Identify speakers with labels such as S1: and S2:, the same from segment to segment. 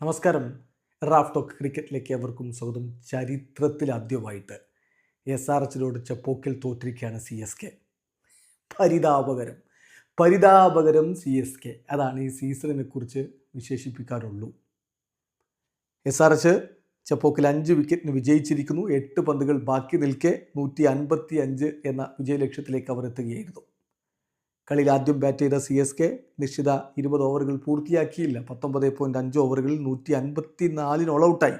S1: നമസ്കാരം. Raf talk ക്രിക്കറ്റിലേക്ക് അവർക്കും സ്വാഗതം. ചരിത്രത്തിൽ ആദ്യമായിട്ട് എസ് ആർ എച്ചിലോട് ചെപ്പോക്കിൽ തോറ്റിരിക്കുകയാണ് സി എസ് കെ പരിതാപകരം. പരിതാപകരം സി എസ് കെ അതാണ് ഈ സീസണിനെ കുറിച്ച് വിശേഷിപ്പിക്കാറുള്ളൂ എസ് ആർ എച്ച് ചെപ്പോക്കിൽ അഞ്ച് വിക്കറ്റിന് വിജയിച്ചിരിക്കുന്നു. എട്ട് പന്തുകൾ ബാക്കി നിൽക്കെ നൂറ്റി അൻപത്തി അഞ്ച് എന്ന വിജയലക്ഷ്യത്തിലേക്ക് അവർ എത്തുകയായിരുന്നു കളിയിൽ ആദ്യം ബാറ്റ് ചെയ്ത സി എസ് കെ നിശ്ചിത ഇരുപത് ഓവറുകൾ പൂർത്തിയാക്കിയില്ല. പത്തൊമ്പത് പോയിന്റ് അഞ്ച് ഓവറുകളിൽ നൂറ്റി അൻപത്തി നാലിന് ഓൾ ഔട്ടായി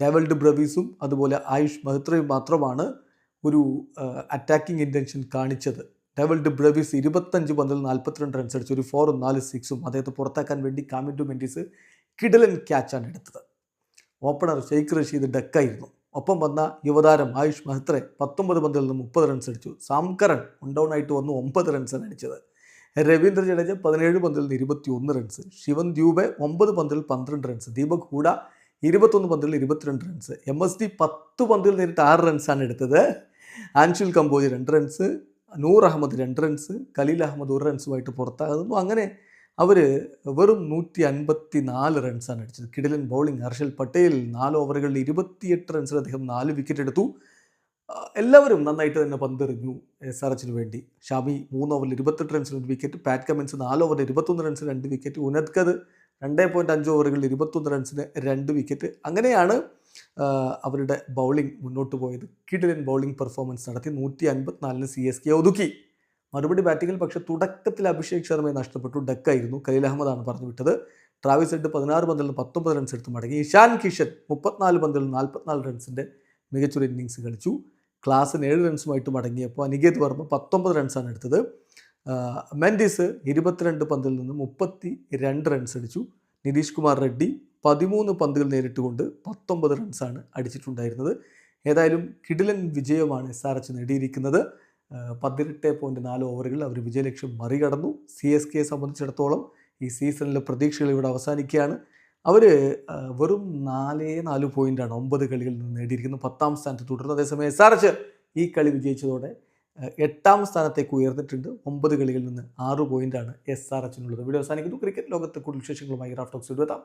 S1: ഡേവൽഡ് ബ്രവീസും അതുപോലെ ആയുഷ് മഹത്രയും മാത്രമാണ് ഒരു അറ്റാക്കിംഗ് ഇന്റൻഷൻ കാണിച്ചത്. ഡേവൽഡ് ബ്രവീസ് ഇരുപത്തഞ്ച് പന്തിൽ നാൽപ്പത്തിരണ്ട് റൺസ് അടിച്ചു. ഒരു ഫോറും നാല് സിക്സും അദ്ദേഹത്തെ പുറത്താക്കാൻ വേണ്ടി കാമിൻഡു മെന്റീസ് കിഡലൻ ക്യാച്ചാണ് എടുത്തത്. ഓപ്പണർ ഷെയ്ഖ് റഷീദ് ഡക്കായിരുന്നു. ഒപ്പം വന്ന യുവതാരം ആയുഷ് മെഹ്ത്രെ പത്തൊമ്പത് പന്തിൽ നിന്ന് മുപ്പത് റൺസ് അടിച്ചു. സാംകരൺ ഡൗൺ ആയിട്ട് വന്നു ഒമ്പത് റൺസാണ് അടിച്ചത്. രവീന്ദ്ര ജഡേജ പതിനേഴ് പന്തിൽ നിന്ന് ഇരുപത്തി ഒന്ന് റൺസ് ശിവൻ ദ്യൂബെ ഒമ്പത് പന്തിൽ പന്ത്രണ്ട് റൺസ് ദീപക് ഹൂഡ ഇരുപത്തൊന്ന് പന്തിൽ ഇരുപത്തിരണ്ട് റൺസ് എം എസ് ഡി പത്ത് പന്തിൽ നേരിട്ട് ആറ് റൺസാണ് എടുത്തത്. ആൻഷുൽ കമ്പോജ് രണ്ട് റൺസ് നൂർ അഹമ്മദ് രണ്ട് റൺസ് ഖലീൽ അഹമ്മദ് ഒരു റൺസുമായിട്ട് പുറത്താകുന്നു. അങ്ങനെ അവർ വെറും നൂറ്റി അൻപത്തി നാല് റൺസാണ് അടിച്ചത്. കിടിലൻ ബൗളിംഗ് ഹർഷൽ പട്ടേൽ നാല് ഓവറുകളിൽ ഇരുപത്തിയെട്ട് റൺസിൽ അദ്ദേഹം നാല് വിക്കറ്റ് എടുത്തു. എല്ലാവരും നന്നായിട്ട് തന്നെ പന്തെറിഞ്ഞു എസ് ആർ എച്ചിന് വേണ്ടി. ഷാമി മൂന്ന് ഓവറിൽ ഇരുപത്തെട്ട് റൺസിൽ ഒരു വിക്കറ്റ് പാറ്റ് കമിൻസ് നാല് ഓവറിൽ ഇരുപത്തൊന്ന് റൺസിന് രണ്ട് വിക്കറ്റ് ഉനദ്കത് രണ്ടേ പോയിന്റ് അഞ്ച് ഓവറുകളിൽ ഇരുപത്തൊന്ന് റൺസിന് രണ്ട് വിക്കറ്റ് അങ്ങനെയാണ് അവരുടെ ബൗളിംഗ് മുന്നോട്ട് പോയത്. കിടിലൻ ബൗളിംഗ് പെർഫോമൻസ് നടത്തി നൂറ്റി അൻപത്തിനാലിന് സി എസ് കെ ഒതുക്കി. മറുപടി ബാറ്റിങ്ങിൽ പക്ഷെ തുടക്കത്തിൽ അഭിഷേക് ശർമ്മയെ നഷ്ടപ്പെട്ടു. ഡക്കായിരുന്നു കലീൽ അഹമ്മദാണ് പറഞ്ഞു വിട്ടത്. ട്രാവിസ് ഹെഡ് പതിനാറ് പന്തിൽ നിന്ന് പത്തൊമ്പത് റൺസ് എടുത്ത് മടങ്ങി. ഇഷാൻ കിഷൻ മുപ്പത്തിനാല് പന്തിൽ നിന്ന് നാൽപ്പത്തിനാല് റൺസിന്റെ മികച്ചൊരു ഇന്നിങ്സ് കളിച്ചു. ക്ലാസ്സിന് ഏഴ് റൺസുമായിട്ട് മടങ്ങിയപ്പോൾ അനികേത് വർമ്മ പത്തൊമ്പത് റൺസാണ് എടുത്തത്. മെൻഡിസ് ഇരുപത്തിരണ്ട് പന്തിൽ നിന്ന് മുപ്പത്തി രണ്ട് റൺസ് അടിച്ചു. നിതീഷ് കുമാർ റെഡ്ഡി പതിമൂന്ന് പന്തുകൾ നേരിട്ടുകൊണ്ട് പത്തൊമ്പത് റൺസാണ് അടിച്ചിട്ടുണ്ടായിരുന്നത്. ഏതായാലും കിഡിലൻ വിജയമാണ് എസ് ആർ എച്ച് നേടിയിരിക്കുന്നത്. പതിനെട്ട് പോയിന്റ് നാല് ഓവറുകൾ അവർ വിജയലക്ഷ്യം മറികടന്നു. സി എസ് കെയെ സംബന്ധിച്ചിടത്തോളം ഈ സീസണിലെ പ്രതീക്ഷകൾ ഇവിടെ അവസാനിക്കുകയാണ്. അവർ വെറും നാലേ നാല് പോയിന്റാണ് ഒമ്പത് കളികളിൽ നിന്ന് നേടിയിരിക്കുന്നു പത്താം സ്ഥാനത്ത് തുടരുന്നു. അതേസമയം എസ് ആർ എച്ച് ഈ കളി വിജയിച്ചതോടെ എട്ടാം സ്ഥാനത്തേക്ക് ഉയർന്നിട്ടുണ്ട്. ഒമ്പത് കളികളിൽ നിന്ന് ആറ് പോയിന്റാണ് എസ് ആർ എച്ചിനുള്ളത്. വീഡിയോ അവസാനിക്കുന്നു. ക്രിക്കറ്റ് ലോകത്തെ കൂടുതൽ വിശേഷങ്ങളുമായി റാഫ്റ്റോക്സ് എത്താം.